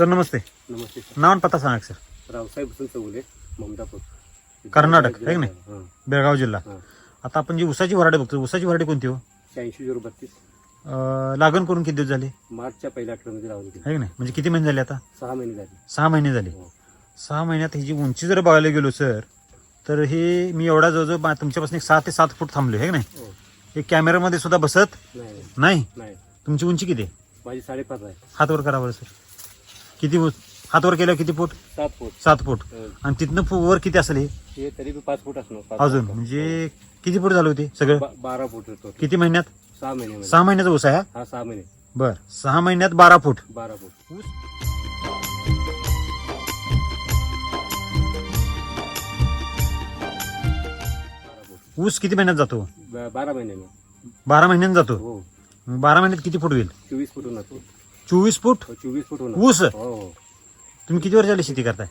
Sir नमस्ते. नमस्ते sir. नाव आणि पत्ता सांगा सर. रावसाहेब चौगुले ममदापूर कर्नाटक, है की नाही? बेळगाव जिल्हा. हां. आता आपण जी उसाची वराडी बघतो उसाची वराडी कोणती हो? शहाऐंशी झिरो बत्तीस. अं, लागण करून किती दिवस झाले? आहे मार्चच्या पहिल्या आठवड्यामध्ये लावून दिली की नाही? म्हणजे किती महिने झाले आता? सहा महिने झाले. सहा महिने झाले. हो. सहा महिन्यात ही जी उंची जर बघायला गेलो सर तर हे मी एवढा जवळजवळ बा- तुमच्यापासून एक सहा ते सात फूट थांबलो आहे की नाही? हो. हे कॅमेऱ्यामध्ये सुद्धा बसत नाही नाही, नाही? नाही. तुमची उंची किती आहे? माझी साडेपाच आहे. हात वर करा बरं सर. किती उ- हात वर केलं किती फूट? सात फूट. सात फूट. हो. आणि तिथनं फु- वर किती असेल? हे तरी बी पाच फूट असणार पाच अजून. फूट. म्हणजे किती फूट झालं होते सगळं? बा- बारा फूट येतो किती महिन्यात? सहा महिने सहा महिन्याचा ऊस आहे हा? हा सहा महिने. बर. सहा महिन्यात बारा फूट. बारा फूट. बारा फूट ऊस किती महिन्यात जातो? ब- बारा महिन्याने बारा महिन्यात जातो. हो. बारा महिन्यात किती फूट होईल? चोवीस फूट होणार. तो. चोवीस फूट? हो, चोवीस फूट होणार. ऊस? हो हो. तुम्ही किती वर्ष झाली शेती करताय?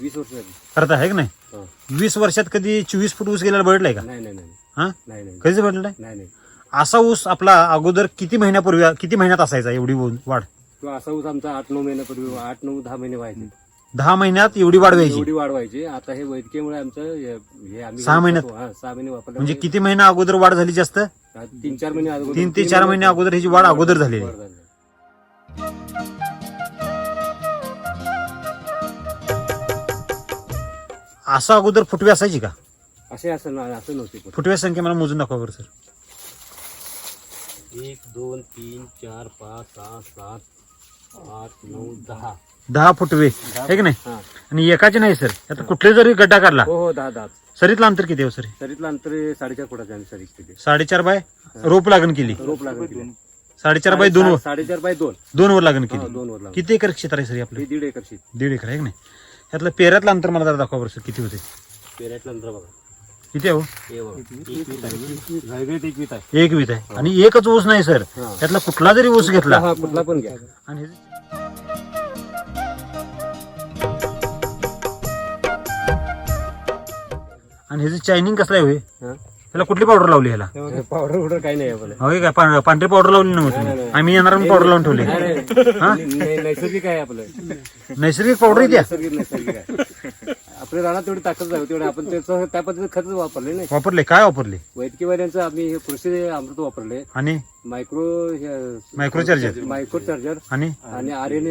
वीस वर्ष झाली. करताय आहे की नाही? हो. वीस वर्षात कधी चोवीस फूट ऊस गेल्याला बळलाय का? नाही नाही नाही. हा? नाही नाही. कधीच नाही नाही. असा ऊस आपला अगोदर किती महिन्यापूर्वी किती महिन्यात असायचा एवढी वाढ? किंवा असा ऊस आमचा आठ नऊ महिन्यापूर्वी आठ नऊ दहा महिने व्हायचे. दहा महिन्यात एवढी वाढ व्हायची. एवढी वाढ व्हायची. आता हे वैद्यकीयमुळे आमचं हे हे आम्ही सहा महिन्यात? हा, सहा महिने वापरले म्हणजे किती महिना अगोदर वाढ झाली जास्त? तीन चार महिने अगोदर तीन ते चार महिने अगोदर ह्याची वाढ अगोदर झालेली. वाढ आहे. झाली. असं अगोदर फुटवे असायची का? असे असं ना असं नव्हते पण. फुटव्या संख्या मला मोजून दाखवा बरं सर. एक दोन तीन चार पाच सहा सात आठ नऊ दहा. दहा फुटवे. आहे की नाही? हा. आणि एकाचे नाही सर. आता कुठले जरी गड्डा काढला. हो हो दहा दहा. सरीतलं अंतर किती आहे हो सर? सरीतलं अंतर साडेचार फुटाचे आम्ही सरीत केले साडेचार बाय रोप लागण केली. रोप लागून केले. साडेचार बाय दोन वर. साडेचार बाय दोन. दोन वर लागण हा, केली दोन वर लागून किती एकर क्षेत्र आहे सर हे आपलं? दीड एकर शीत. दीड एकर आहे की नाही? यातलं पेऱ्यातलं अंतर मला जरा दाखवा बरं सर किती होते? पेऱ्याच्या नंतर बघा. किती आहे हो? हे बघा एक वीत आहे. झायगेट एक वीत आहे. एक वीत आहे. आणि एकच ऊस नाही सर. हा. त्यातला कुठला जरी ऊस घेतला. हा कुठला पण घ्या. आणि ह्याचं- आणि ह्याचं चायनिंग कसलं आहे? हा? ह्याला कुठली पावडर लावली ह्याला? पावडर उडर काही नाही आपलं. होय काय पा- पांढरी पावडर लावली ना मग नाही, तुम्ही? नाही. आम्ही येणार पावडर लावून ठेवली. हा? नै- नैसर्गिक आहे आपलं. नैसर्गिक पावडर द्या नैसर्गिक नैसर्गिक आहे. आपल्या रानात तेवढी ताकद आहे तेवढे आपण त्याचं त्या पद्धतीने खत वापरले नाही. वापरले काय वापरले? वैद्यकीय वाल्यांचं आम्ही हे कृषी अमृत वापरले. आणि? Micro micro charger. Micro charger. आणि? आणि R N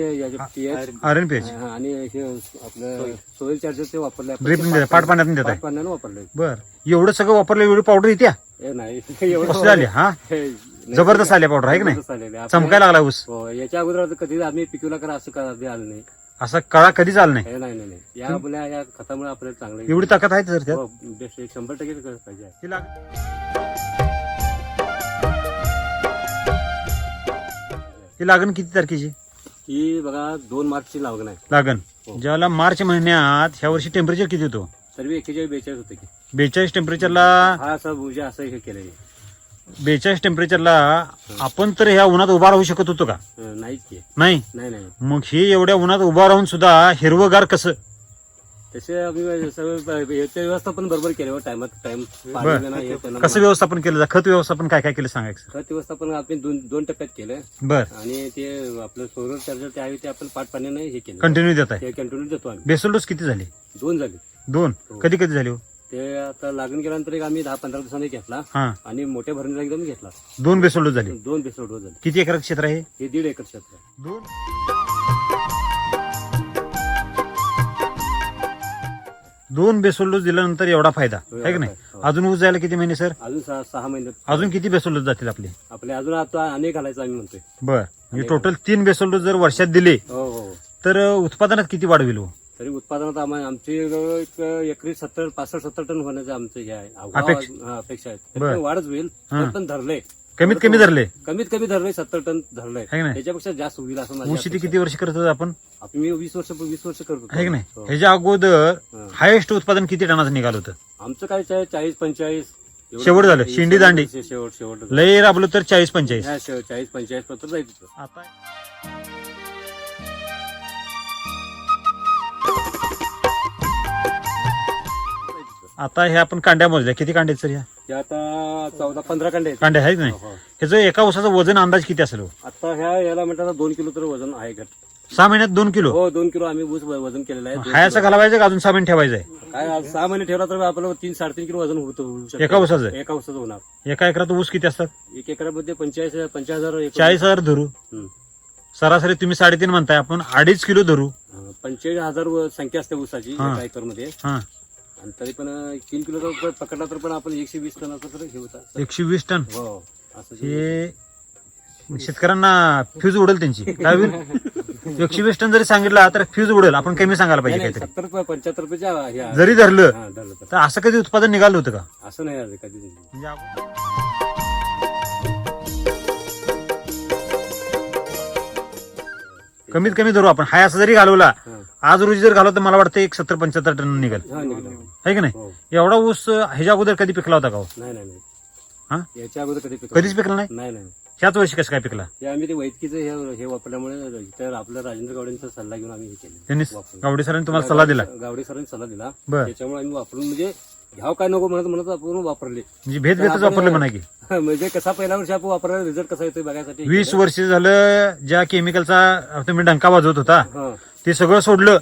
PH. R N page आणि हे आपलं सोयल चार्जर ते वापरले आपण. ड्रिप ते पाट पाण्यात देत आहे पाण्यानं वापरले. बर. एवढं सगळं वापरलं एवढी पावडर येत्या? हे नाही. एवढं कसं झाले? हा? जबरदस्त आल्या पावडर आहे की नाही? चमकायला लागला ऊस. हो याच्या अगोदर कधी आम्ही पिकवला करा असं कधी आलं नाही. असा कळा कधीच आला नाही. हे नाही नाही नाही. या आपल्या या खतामुळे आपल्याला चांगलं एवढी ताकद आहे सर त्यात? हो, बेस्ट एक शंभर टक्के पाहिजे. ही लाग- ही लागण किती तारखेची? ही बघा दोन मार्चची लागण आहे. लागण. हो. ज्यावेळेला मार्च महिन्यात ह्या वर्षी टेम्परेचर किती होतो? सर्व एकेचाळीस बेचाळीस होते की. बेचाळीस टेम्परेचरला हा असं म्हणजे असं हे केलं बेचाळीस टेम्परेचरला आपण तर ह्या उन्हात उभा राहू शकत होतो का? नाहीच की. नाही? नाही नाही. मग हे एवढ्या उन्हात उभा राहून सुद्धा हिरवगार कसं? तसे आम्ही सगळं याचं व्यवस्थापन बरोबर केलं टायमात टाइम कसं व्यवस्थापन केलं? खत व्यवस्थापन काय काय केलं सांगायचं? खत व्यवस्थापन आपण दोन दोन टप्प्यात केलं. बर. आणि ते आपलं सोलर चार्जर ते आहे ते आपण पाठ पाण्याने हे केलं. कंटिन्यू देत आहे ते कंटिन्यू देतो आम्ही. बेसल डोस किती झाले? दोन झाले. दोन. हो. कधी कधी झाले हो? ते आता लागण केल्यानंतर एक आम्ही दहा पंधरा दिवसांनी घेतला हा. आणि मोठ्या भरणीला एकदम घेतला. दोन बेसल डोस झाले. दोन बेसोड झाले. किती एकर क्षेत्र आहे? हे दीड एकर क्षेत्र आहे. दोन. दोन बेसल डोस दिल्यानंतर एवढा फायदा हो, आहे की नाही? हो. अजून ऊस जायला किती महिने सर? अजून सहा सहा महिने. अजून किती बेसल डोस जातील आपले? आपले अजून आता अनेक घालायचं आम्ही म्हणतोय. बर. म्हणजे टोटल तीन बेसल डोस जर वर्षात दिले हो हो. तर उत्पादनात किती वाढ होईल हो? तरी उत्पादनात आम्हाला आमची जवळ एक एकरी सत्तर पासष्ट सत्तर टन होण्याचं आमचं हे आहे अपेक्षा. हा, अपेक्षा आहे बरं. वाढच होईल हा. पण धरलंय कमीत कमी धरले कमीत कमी धरलंय सत्तर टन धरलंय है की नाही त्याच्यापेक्षा जास्त होईल असं माझी ऊस शेती अपेक्षा किती वर्ष करत होतो आपण आहे. आपण मी वीस वर्ष वीस वर्ष करतो आहे की नाही हो. ह्याच्या अगोदर हा. हायेस्ट उत्पादन किती टनाचं निघालं होतं आमचं काय चाळीस पंचेचाळीस एवढं- शेवट झालं, शेंडी दांडी. शेवट शेवट लय राबलो तर चाळीस पंचेचाळीस हा, शेवट चाळीस पंचेचाळीस पत्र जायचं. आता आता ह्या आपण कांड्या मोजल्या किती कांड्या आहेत सर ह्या ते आता चौदा पंधरा कांडे आहेत. कांड्या आहेत नाही हो, हो. ह्याचं एका उसाचं वजन अंदाज किती असेल हो? आता ह्या याला म्हणतात दोन किलो तर वजन आहे घट सहा महिन्यात दोन किलो हो दोन किलो आम्ही ऊस व- वजन केलेलं आहे हायाचं घालावायचं का अजून सहा महिने ठेवायचं आहे. काय आज सहा महिने ठेवला तर आपल्याला तीन साडेतीन किलो वजन होतं होऊ शकतं. एका ऊसाचं? एका ऊसाचं होणार एका एकरात ऊस किती असतात एक एकरामध्ये पंचेचाळीस पंचाळीस हजार चाळीस हजार धरू हं. सरासरी तुम्ही साडेतीन म्हणताय आपण अडीच किलो धरू हा, पंचेचाळीस हजार व संख्या असते ऊसाची हा. एका एकरमध्ये हा आणि तरी पण तीन किलो पकडला तर पण आपण एकशे वीस टनाचं तर हे होता. एकशे वीस टन? हो असं हे शेतकऱ्यांना फ्यूज उडेल त्यांची. काय होईल? एकशे वीस टन जरी सांगितलं तर फ्यूज उडेल. आपण कमी सांगायला पाहिजे काहीतरी. सत्तर रुपये पंच्याहत्तर रुपयाच्या. जरी धरलं तर. असं कधी उत्पादन निघालं होतं का? असं नाही कधी. म्हणजे आपण- कमीत कमी धरू आपण. हाय असं जरी घालवला हा. आज रोजी जर घालवलं तर मला वाटतं एक सत्तर पंच्याहत्तर टन निघेल. हा, निघालं. आहे की नाही? हो. एवढा ऊस ह्याच्या अगोदर कधी पिकला होता का हो? नाही नाही नाही. हा? याच्या अगोदर कधी पिकलं कधीच पिकला नाही? नाही नाही. ह्याच वर्षी कसं काय पिकला? हे आम्ही ते हे हे वापरल्यामुळे तर राजेंद्र गावडेंचा सल्ला घेऊन आम्ही हे केलं. त्यांनी वापरून. गावडे सरांनी तुम्हाला सल्ला दिला? गावडे सरांनी सल्ला दिला. बर. त्याच्यामुळे आम्ही वापरून म्हणजे घ्याव काय नको म्हणत म्हणत आपण वापरले. म्हणजे भेद भेदच वापरले म्हणा की म्हणजे कसा पहिल्या वर्षी आपण वापरला रिझल्ट कसा येतोय बघायसाठी. वीस वर्ष झालं ज्या केमिकलचा तुम्ही डंका वाजवत होता ते सगळं सोडलं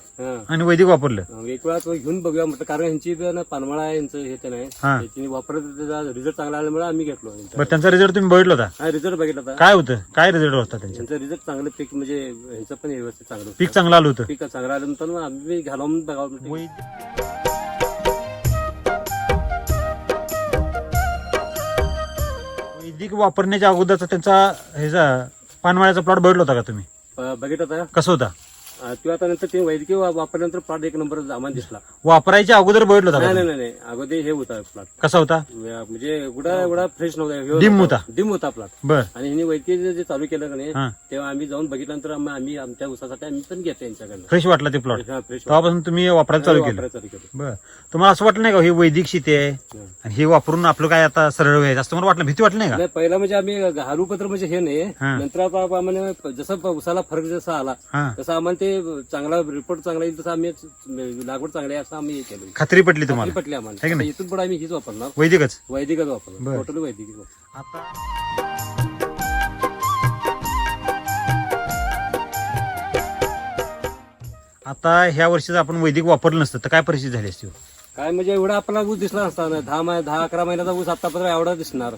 आणि वैदिक वापरलं. एक वेळा तो घेऊन बघूया म्हटलं कारण ह्यांची ना पानमळा यांचं हे ते नाही वापरत त्याचा रिझल्ट चांगला आल्यामुळे आम्ही घेतलो. बरं त्यांचा रिझल्ट तुम्ही बघितला होता? हा रिझल्ट बघितला होता. काय होतं? काय रिझल्ट होता त्यांचा? यांचं रिझल्ट चांगलं पीक म्हणजे ह्यांचं पण व्यवस्थित चांगलं. पीक चांगलं आलं होतं. पीक चांगलं आल्यानंतर मग आम्ही घालावून बघावं वैदिक वापरण्याच्या अगोदरचा त्यांचा ह्याचा पानवाळ्याचा प्लॉट बघितला होता का तुम्ही? बघितलं होता. कसं होता? किंवा आता नंतर ते वैद्यकीय वा- वापरल्यानंतर प्लॉट एक नंबर आम्हाला दिसला. वापरायच्या अगोदर बघितलं होता नाही का नाही नाही नाही अगोदर हे होता प्लॉट कसा होता? म्हणजे एवढा एवढा फ्रेश नव्हता डिम होता. डिम होता प्लॉट बर. आणि ह्यांनी वैद्यकीय जे- जे चालू केलं का नाही हा. तेव्हा आम्ही जाऊन बघितल्यानंतर आम्ही आम्ही आमच्या उसासाठी आम्ही पण घेतो यांच्याकडनं. फ्रेश वाटला ते प्लॉट हा, तेव्हापासून तुम्ही वापरायला चालू केलं. वापरायला चालू केलं. बर. तुम्हाला असं वाटलं नाही का हे वैदिक शेती आहे? हा. आणि हे वापरून आपलं काय आता सरळ व्हायचं असं तुम्हाला वाटलं भीती वाटली नाही का? नाही पहिला म्हणजे आम्ही घालू पत्र म्हणजे हे नाही. हा. नंतर आता आम्हाला जसं उसाला फरक जसा आला हा. तसं आम्हाला ते चांगला रिपोर्ट चांगला येईल तसं आम्ही लागवड चांगली आहे असं आम्ही हे केलं खात्री पटली तुम्हाला पटली आम्हाला? आता इथून पुढे आम्ही हीच वापरणार वैदिकच वैदिकच वापरणार बरं. टोटल वापरणार. आता आता ह्या वर्षीच आपण वैदिक वापरलं नसतं तर काय परिस्थिती झाली असती हो? काय म्हणजे एवढा आपला ऊस दिसला नसता ना दहा मा- दहा अकरा महिन्याचा ऊस आतापर्यंत एवढा दिसणार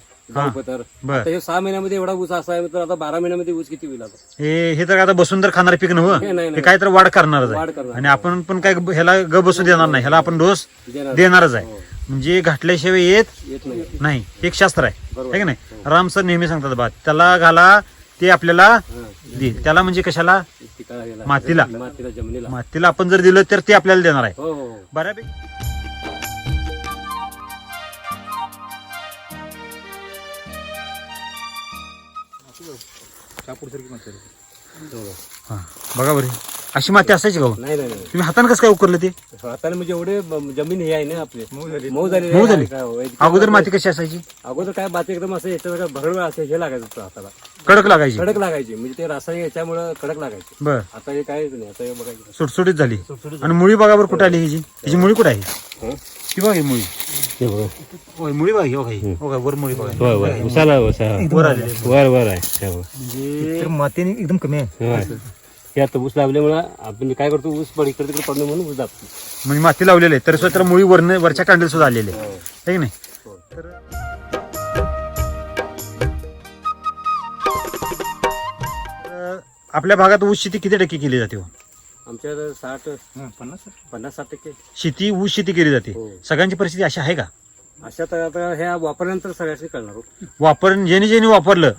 तर बर. हे सहा महिन्यामध्ये एवढा ऊस असा आहे तर आता बारा महिन्यामध्ये ऊस किती होईल आता? हे हे तर आता बसून तर खाणार पीक नव्हतं हे नाही हे नाही. काय तर वाढ करणारच वाढ आहे करणार. आणि आपण पण काय ह्याला ग बसू देणार नाही ह्याला आपण डोस देणार. देणारच आहे. हो. म्हणजे घातल्याशिवाय येत येत नाही. नाही. हे एक शास्त्र आहे. बरोबर. है की नाही? राम सर नेहमी सांगतात बा त्याला घाला ते आपल्याला हा. दे त्याला म्हणजे कशाला? पिकाला मातीला. मातीला जमिनीला. मातीला आपण जर दिलं तर ते आपल्याला देणार आहे. हो हो हो. बऱ्यापैकी हो. हा. बघा बरे. अशी माती असायची का हो? नाही नाही नाही. तुम्ही हाताने कसं काय उकरलं ते? हाताने म्हणजे एवढे ब- जमीन हे आहे ना आपली. मऊ झाली. मऊ झाली. हो, अगोदर माती कशी असायची? अगोदर काय बात एकदम असं याच्यावर भरड असं हे लागायचं होतं हाताला. कडक लागायची. कडक लागायची. म्हणजे ते रासायनिक याच्यामुळे कडक लागायचे. बर. आता हे काय नाही. आता हे बघायचं सुटसुटीत झाली. आणि मुळी बघा बरं कुठे आली हिची हिची मुळी कुठे आहे? हं? ही बघा ही मुळी. हे बघा. होय मुळी बघा ही बघा ही. बघा वर मुळी बघा. उसाला वर आलेली. आहे. वर वर आहे. म्हणजे मातीने एकदम कमी आहे. हे आता ऊस लावल्यामुळे आपण काय करतो ऊस पड इकडे तिकडे पडणे म्हणून ऊस दाबतो. म्हणजे माती लावलेली आहे तरी सुद्धा मुळी वरनं वरच्या कांडील सुद्धा आलेली आहे. है की नाही? हो. तर तर आपल्या भागात ऊस शेती किती टक्के केली जाते हो? आमच्या साठ पन्नास पन्नास साठ टक्के. शेती ऊस शेती केली जाते. हो. सगळ्यांची परिस्थिती अशी आहे का? अशा तर आता ह्या वापरल्यानंतर सगळ्यांनी कळणार हो. वापर ज्यांनी ज्यांनी वापरलं.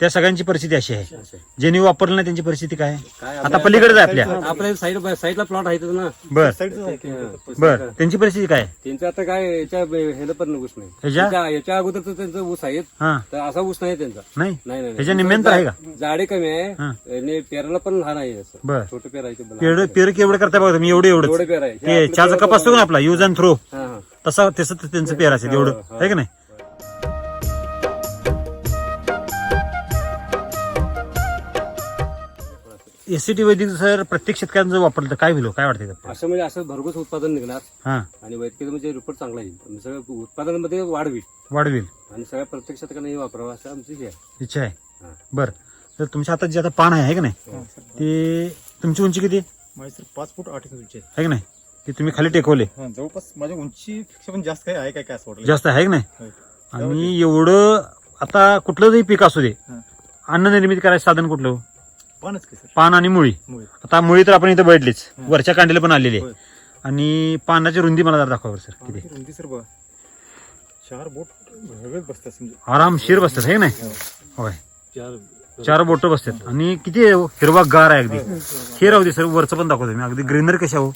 त्या सगळ्यांची परिस्थिती अशी आहे. आहे. ज्यांनी वापरलं नाही त्यांची परिस्थिती काय? आहे? काय आता पलीकडे आहे आपल्या. आपल्या साईड साईडला प्लॉट आहे ना. बर. ते- बर. त्यांची परिस्थिती काय? आहे? त्यांचं आता काय याच्या ह्याला पण ऊस नाही. ह्याच्या? याच्या- याच्या अगोदर तर त्यांचं ऊस आहेत. हा. तर असा ऊस नाही त्यांचा. नाही? नाही नाही ह्याच्या आहे का? जाडे कमी हा. आहे आणि पेराला पण लहान आहे असं. बर. छोटं पेर आहे. पेर पेर केवढं करता बघा तुम्ही? एवढं एवढं एवढे पेर आहे. हे ते आपलं चहाचा पेर कप असतो ना आपला यूज अँड थ्रो हा हा. तसा तसं त्यांचं पेर असेल एवढं. हा. आहे की नाही? एसीटी वैदिक सर प्रत्येक शेतकऱ्यांचं जर वापरलं तर काय होईल हो? काय वाटतं? असं म्हणजे असं भरघोस उत्पादन निघणार हा. आणि वैद्यकीय म्हणजे रिपोर्ट चांगला येईल. म्हणजे सगळं उत्पादनामध्ये वाढ होईल वाढवेल. आणि सगळ्या प्रत्येक शेतकऱ्यांनी हे वापरावं असं आमची हे आहे. इच्छा आहे. हा. बर. तर तुमच्या हातात जे आता पान आहे है की नाही? ते तुमची उंची किती? माझी सर पाच फूट आठ इंच उंची आहे. आहे की नाही? ते तुम्ही खाली टेकवले. हा, जवळपास माझ्या उंचीपेक्षा पण जास्त काही आहे काय काय असं वाटलं? जास्त आहे की नाही. आणि एवढं आता कुठलंही पीक असू दे हा. अन्न निर्मिती करायचं साधन कुठलं पानच की सर. पान आणि मुळी. मुळे. आता मुळी तर आपण इथं बैठलीच हा. वरच्या कांडीला पण आलेली आहे. होय. आणि पानाची रुंदी मला जरा दाखवा बरं सर किती? पानाची रुंदी सर बघा. चार बोट वेगळेच बसतात म्हणजे आरामशीर बसतात आहे की नाही? हो. होय. चार चार बोट बसतात. आणि किती हिरवा गार आहे अगदी. हे राहू दे सर वरचं पण दाखवतो मी. अगदी ग्रीनर कशा हो?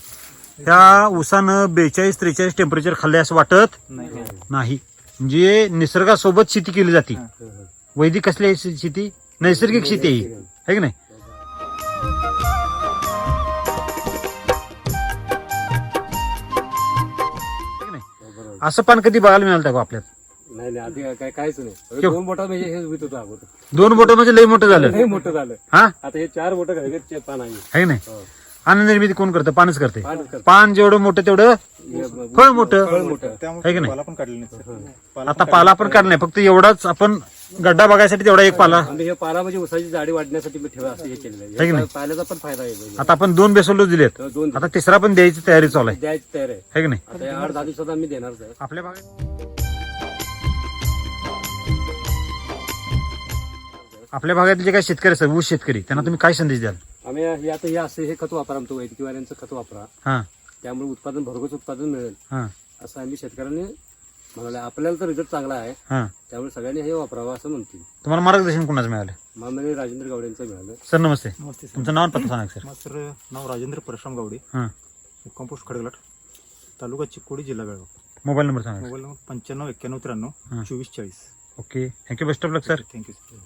त्या उसानं बेचाळीस त्रेचाळीस टेम्परेचर खाल्ले असं वाटत नाही. म्हणजे निसर्गासोबत शेती केली जाते. वैदिक कसली शेती? नैसर्गिक शेती आहे ही. की नाही? असं पान कधी बघायला मिळालं का आपल्यात नाही नाही काहीच दोन बोटा म्हणजे दोन बोट म्हणजे लई मोठं झालं. लय मोठं झालं. हा? आता हे चार बोट पान आहे. नाही? हो. अन्न निर्मिती कोण करतं? पानच करते. पानच करतं. पान जेवढं मोठं तेवढं फळ मोठं. फळ मोठं. आहे की त्यामुळे नाही? पाला पण काढले नाही सर. पाला आता पाला पण काढला फक्त एवढाच आपण गड्डा बघायसाठी तेवढा एक पाला. हे पाला म्हणजे उसाची जाडी वाढण्यासाठी मी ठेवा असं हे केलेलं है की आहे नाही? हे पाल्याचा पण फायदा आहे आता आपण दोन बेसोलो दिलेत. तर दोन आता तिसरा पण द्यायची तयारी चालू आहे. द्यायची तयार आहे. है की नाही? आता या आठ दहा दिवसात आम्ही देणारच आहे आपल्या भागात आपल्या भागातले जे काही शेतकरी असतात ऊस शेतकरी त्यांना तुम्ही काय संदेश द्याल? आम्ही हे आता हे असं हे खत वापरा आमचं वैदिकवाल्यांचं खत वापरा. हा. त्यामुळे उत्पादन भरघोस उत्पादन मिळेल. हा. असं आम्ही शेतकऱ्यांनी म्हणाले आपल्याला तर रिझल्ट चांगला आहे. हा. त्यामुळे सगळ्यांनी हे वापरावं असं म्हणतील. तुम्हाला मार्गदर्शन कोणाचं मिळालं? मामले राजेंद्र गावडे यांचं मिळालं. सर नमस्ते. नमस्ते सर. तुमचं नाव आणि पत्ता सांगा सर. माझं सर नाव राजेंद्र परशुराम गावडे. हा. कंपोस्ट खडगलाट तालुका चिकोडी जिल्हा बेळगाव मोबाईल नंबर सांगा मोबाईल नंबर पंच्याण्णव एक्क्याण्णव त्र्याण्णव हा. चोवीस चाळीस. Okay. Thank you. Best of luck sir. Thank you sir.